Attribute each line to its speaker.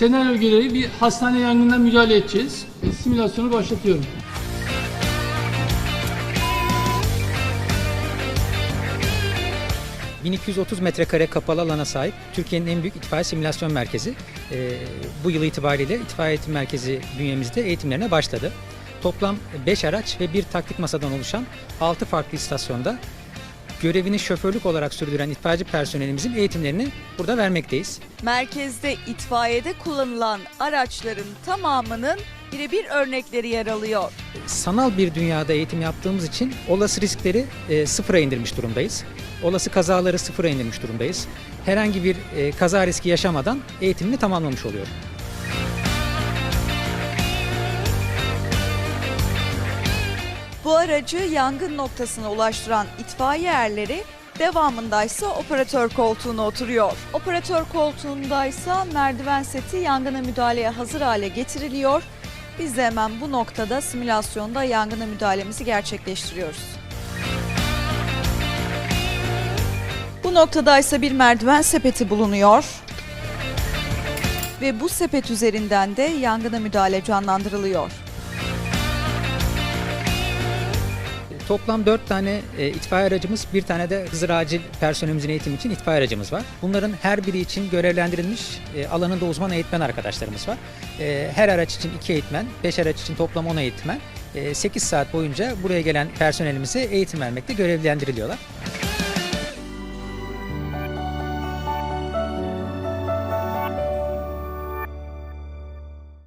Speaker 1: senaryo gereği bir hastane yangınına müdahale edeceğiz. Simülasyonu başlatıyorum.
Speaker 2: ...1230 metrekare kapalı alana sahip Türkiye'nin en büyük itfaiye simülasyon merkezi. Ee, bu yıl itibariyle itfaiye eğitim merkezi bünyemizde eğitimlerine başladı. Toplam 5 araç ve bir taktik masadan oluşan 6 farklı istasyonda görevini şoförlük olarak sürdüren itfaiyeci personelimizin eğitimlerini burada vermekteyiz.
Speaker 3: Merkezde itfaiyede kullanılan araçların tamamının birebir örnekleri yer alıyor.
Speaker 2: sanal bir dünyada eğitim yaptığımız için olası riskleri e, sıfıra indirmiş durumdayız. Olası kazaları sıfıra indirmiş durumdayız. Herhangi bir e, kaza riski yaşamadan eğitimini tamamlamış oluyor.
Speaker 3: Bu aracı yangın noktasına ulaştıran itfaiye erleri devamındaysa operatör koltuğuna oturuyor. Operatör koltuğundaysa merdiven seti yangına müdahaleye hazır hale getiriliyor. Biz de hemen bu noktada simülasyonda yangına müdahalemizi gerçekleştiriyoruz. Bu noktadaysa bir merdiven sepeti bulunuyor. Ve bu sepet üzerinden de yangına müdahale canlandırılıyor.
Speaker 2: Toplam 4 tane e, itfaiye aracımız, bir tane de Hızır Acil personelimizin eğitimi için itfaiye aracımız var. Bunların her biri için görevlendirilmiş e, alanında uzman eğitmen arkadaşlarımız var. E, her araç için 2 eğitmen, 5 araç için toplam 10 eğitmen. 8 saat boyunca buraya gelen personelimize eğitim vermekte görevlendiriliyorlar.